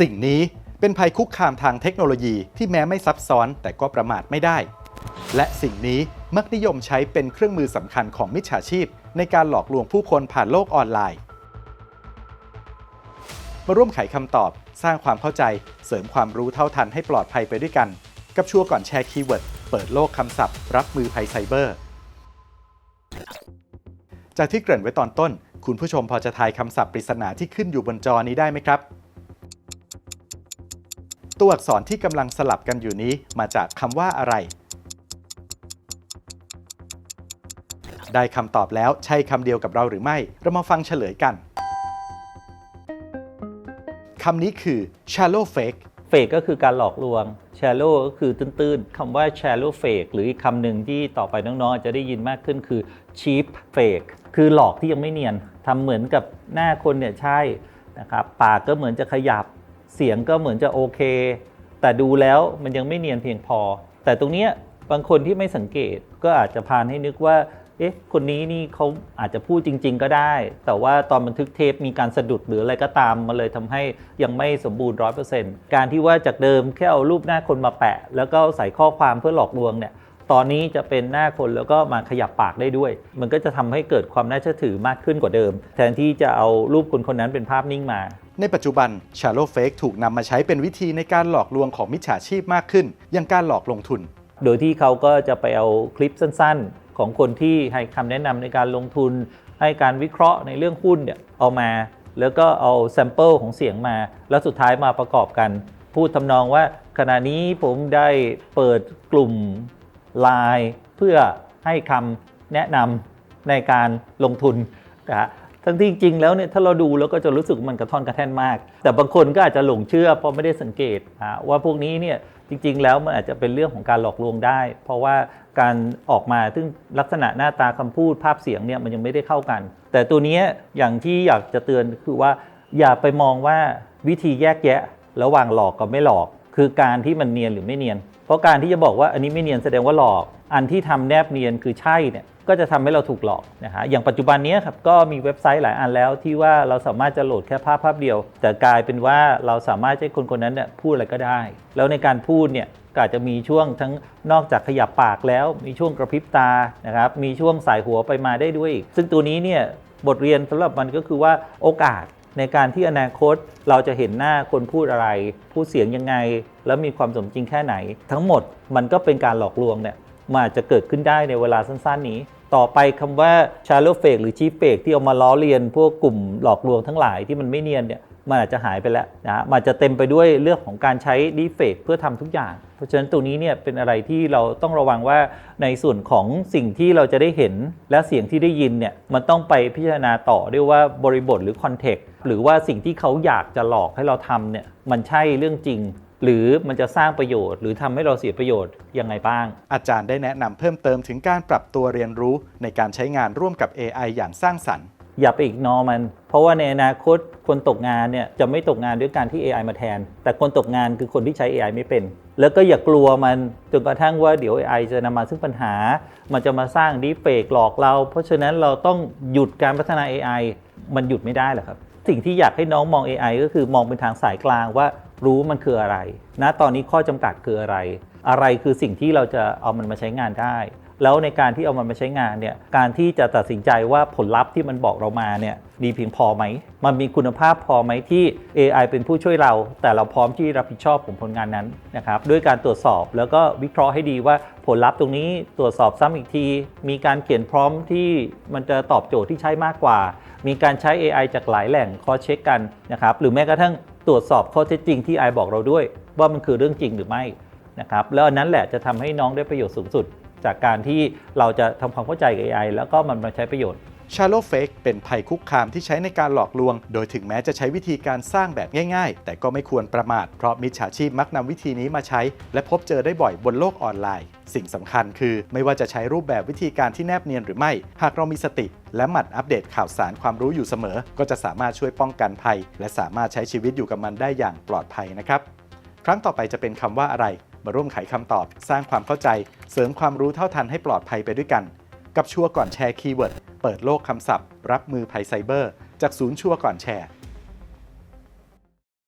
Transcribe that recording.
สิ่งนี้เป็นภัยคุกคามทางเทคโนโลยีที่แม้ไม่ซับซ้อนแต่ก็ประมาทไม่ได้ และสิ่งนี้มักนิยมใช้เป็นเครื่องมือสำคัญของมิจฉาชีพ ในการหลอกลวงผู้คนผ่านโลกออนไลน์ มาร่วมไขคำตอบ สร้างความเข้าใจ เสริมความรู้เท่าทันให้ปลอดภัยไปด้วยกัน กับชัวร์ก่อนแชร์คีย์เวิร์ด เปิดโลกคำศัพท์ รับมือภัยไซเบอร์ จากที่เกริ่นไว้ตอนต้น คุณผู้ชมพอจะทายคำศัพท์ปริศนาที่ขึ้นอยู่บนจอนี้ได้ไหมครับ ตัวอักษรที่กำลังสลับกันอยู่นี้มาจากคำว่าอะไร ได้คำตอบแล้วใช่คำเดียวกับเราหรือไม่ เรามาฟังเฉลยกันคำนี้คือ shallow fake เฟกก็คือการหลอกลวง shallow ก็คือตื้นๆคำว่า shallow fake หรืออีกคำหนึ่งที่ต่อไปน้องๆ จะได้ยินมากขึ้นคือ cheap fake คือหลอกที่ยังไม่เนียนทำเหมือนกับหน้าคนเนี่ยใช่นะครับปากก็เหมือนจะขยับ เสียงก็เหมือนจะโอเค แต่ดูแล้วมันยังไม่เนียนเพียงพอ แต่ตรงเนี้ยบางคนที่ไม่สังเกตก็อาจจะพานให้นึกว่า เอ๊ะ คนนี้นี่เขาอาจจะพูดจริง ๆ ก็ได้ แต่ว่าตอนบันทึกเทปมีการสะดุดหรืออะไรก็ตามมาเลยทำให้ยังไม่สมบูรณ์ร้อยเปอร์เซ็นต์การที่ว่าจากเดิมแค่เอารูปหน้าคนมาแปะ แล้วก็ใส่ข้อความเพื่อหลอกลวงเนี่ย ตอนนี้จะเป็นหน้าคนแล้วก็มาขยับปากได้ด้วย มันก็จะทำให้เกิดความน่าเชื่อถือมากขึ้นกว่าเดิม แทนที่จะเอารูปคนคนนั้นเป็นภาพนิ่งมา ในปัจจุบัน shallow fake ถูกนำมาใช้เป็นวิธีในการหลอกลวงของมิจฉาชีพมากขึ้น อย่างการหลอกลงทุน โดยที่เขาก็จะไปเอาคลิปสั้นๆ ของคนที่ให้คำแนะนำในการลงทุน ให้การวิเคราะห์ในเรื่องหุ้นเนี่ยเอามา แล้วก็เอาแซมเปิลของเสียงมา แล้วสุดท้ายมาประกอบกัน พูดทำนองว่า ขณะนี้ผมได้เปิดกลุ่ม Line เพื่อให้คำแนะนำในการลงทุนนะฮะ ทั้งที่จริงแล้วเนี่ยถ้าเราดูแล้วก็จะรู้สึกมันกระท่อนกระแท่นมาก แต่บางคนก็อาจจะหลงเชื่อเพราะไม่ได้สังเกตว่าพวกนี้เนี่ยจริง ๆ แล้วมันอาจจะเป็นเรื่องของการหลอกลวงได้ เพราะว่าการออกมาซึ่งลักษณะหน้าตาคำพูดภาพเสียงเนี่ยมันยังไม่ได้เข้ากัน แต่ตัวนี้อย่างที่อยากจะเตือนคือว่าอย่าไปมองว่าวิธีแยกแยะ ระหว่างหลอกกับไม่หลอก คือการที่มันเนียนหรือไม่เนียน เพราะการที่จะบอกว่าอันนี้ไม่เนียนแสดงว่าหลอก อันที่ทำแนบเนียนคือใช่เนี่ยก็จะทำให้เราถูกหลอกนะฮะอย่างปัจจุบันนี้ครับก็มีเว็บไซต์หลายอันแล้วที่ว่าเราสามารถจะโหลดแค่ภาพภาพเดียว แต่กลายเป็นว่าเราสามารถให้คนคนนั้นเนี่ยพูดอะไรก็ได้ แล้วในการพูดเนี่ยก็อาจจะมีช่วงทั้งนอกจากขยับปากแล้ว มีช่วงกระพริบตานะครับมีช่วงสายหัวไปมาได้ด้วย ซึ่งตัวนี้เนี่ยบทเรียนสำหรับมันก็คือว่าโอกาส ในการที่อนาคตเราจะเห็นหน้าคนพูดอะไร พูดเสียงยังไง แล้วมีความสมจริงแค่ไหน ทั้งหมดมันก็เป็นการหลอกลวงเนี่ยมันอาจจะเกิดขึ้นได้ในเวลาสั้นๆ นี้ ต่อไปคำว่า shallow fake หรือ cheap fake ที่เอามาล้อเลียน พวกกลุ่มหลอกลวงทั้งหลายที่มันไม่เนียนเนี่ยมันอาจจะหายไปแล้วนะมันจะเต็มไปด้วยเรื่องของการใช้ deepfake เพื่อทำทุกอย่าง เพราะฉะนั้นตรงนี้เนี่ยเป็นอะไรที่เราต้องระวังว่าในส่วนของสิ่งที่เราจะได้เห็นและเสียงที่ได้ยินเนี่ยมันต้องไปพิจารณาต่อด้วยว่าบริบทหรือคอนเทกต์หรือว่าสิ่งที่เขาอยากจะหลอกให้เราทำเนี่ยมันใช่เรื่องจริง หรือมันจะสร้างประโยชน์ หรือทำให้เราเสียประโยชน์ยังไงบ้าง อาจารย์ได้แนะนำเพิ่มเติมถึงการปรับตัวเรียนรู้ในการใช้งานร่วมกับ AI อย่างสร้างสรรค์ อย่าไปอีกนอมัน เพราะว่าในอนาคตคนตกงานเนี่ยจะไม่ตกงานด้วยการที่ AI มาแทน แต่คนตกงานคือคนที่ใช้ AI ไม่เป็น แล้วก็อย่ากลัวมันจนกระทั่งว่าเดี๋ยว AI จะนำมาซึ่งปัญหา มันจะมาสร้างดีเฟกหลอกเรา เพราะฉะนั้นเราต้องหยุดการพัฒนา AI มันหยุดไม่ได้หรอครับ สิ่งที่อยากให้น้องมอง AI ก็คือมองเป็นทางสายกลางว่ารู้มันคืออะไรณตอนนี้ข้อจำกัดคืออะไร อะไรคือสิ่งที่เราจะเอามันมาใช้งานได้ แล้วในการที่เอามันมาใช้งานเนี่ยการที่จะตัดสินใจว่าผลลัพธ์ที่มันบอกเรามาเนี่ย ดีเพียงพอไหม มันมีคุณภาพพอไหมที่ AI เป็นผู้ช่วยเรา แต่เราพร้อมที่รับผิดชอบของผลงานนั้นนะครับด้วยการตรวจสอบแล้วก็วิเคราะห์ให้ดีว่าผลลัพธ์ตรงนี้ตรวจสอบซ้ำอีกที มีการเขียนพร้อมที่มันจะตอบโจทย์ที่ใช้มากกว่า มีการใช้ AI จากหลายแหล่งคอเช็คกันนะครับหรือแม้กระทั่งตรวจสอบข้อเท็จจริงที่ AI บอกเราด้วย ว่ามันคือเรื่องจริงหรือไม่นะครับแล้วอันนั้นแหละจะทำให้น้องได้ประโยชน์สูงสุด จากการที่เราจะทำความเข้าใจกับ AI แล้วก็มันมาใช้ประโยชน์ Shallow Fake เป็นภัยคุกคามที่ใช้ในการหลอกลวง โดยถึงแม้จะใช้วิธีการสร้างแบบง่ายๆ แต่ก็ไม่ควรประมาท เพราะมิจฉาชีพมักนำวิธีนี้มาใช้ และพบเจอได้บ่อยบนโลกออนไลน์ สิ่งสำคัญคือ ไม่ว่าจะใช้รูปแบบวิธีการที่แนบเนียนหรือไม่ หากเรามีสติ และหมั่นอัปเดตข่าวสารความรู้อยู่เสมอ ก็จะสามารถช่วยป้องกันภัย และสามารถใช้ชีวิตอยู่กับมันได้อย่างปลอดภัยนะครับ ครั้งต่อไปจะเป็นคำว่าอะไร มาร่วมไขคำตอบ สร้างความเข้าใจ เสริมความรู้เท่าทันให้ปลอดภัยไปด้วยกัน กับชัวร์ก่อนแชร์คีย์เวิร์ดเปิดโลกคำศัพท์ รับมือภัยไซเบอร์ จากศูนย์ชัวร์ก่อนแชร์